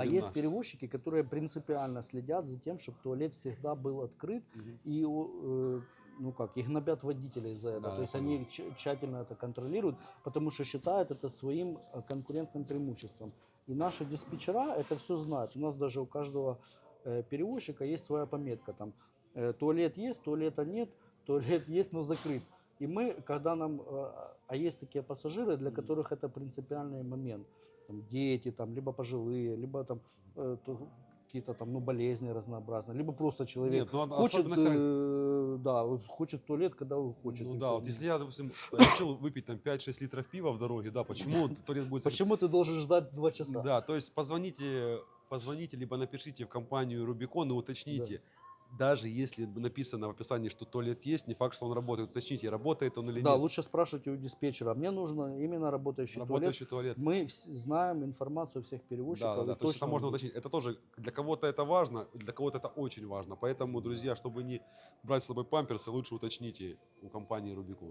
А есть перевозчики, которые принципиально следят за тем, чтобы туалет всегда был открыт, Мгм. и э, ну как, их гнобят водителей за это. Да, То есть они тщ- тщательно это контролируют, потому что считают это своим э, конкурентным преимуществом. И наши диспетчера это все знают. У нас даже у каждого э, перевозчика есть своя пометка. Там э, туалет есть, туалета нет, туалет есть, но закрыт. И мы, когда нам, э, а есть такие пассажиры, для которых это принципиальный момент, там дети, там либо пожилые, либо там э, то- какие-то там ну болезни разнообразные, либо просто человек Нет, ну, а- хочет, э, да, хочет туалет, когда он хочет. Ну да, вот если я, допустим, решил выпить там 5-6 литров пива в дороге, да, почему туалет будет... Почему ты должен ждать два часа? Да, то есть позвоните, позвоните, либо напишите в компанию Рубикон и уточните. Даже если написано в описании, что туалет есть, не факт, что он работает. Уточните, работает он или Да, нет. лучше спрашивайте у диспетчера. Мне нужно именно работающий, Работающий туалет. туалет. Мы знаем информацию всех перевозчиков. Да, да, да. То есть это можно уточнить. Это тоже для кого-то это важно, для кого-то это очень важно. Поэтому, друзья, чтобы не брать с собой памперсы, лучше уточните у компании Рубикон.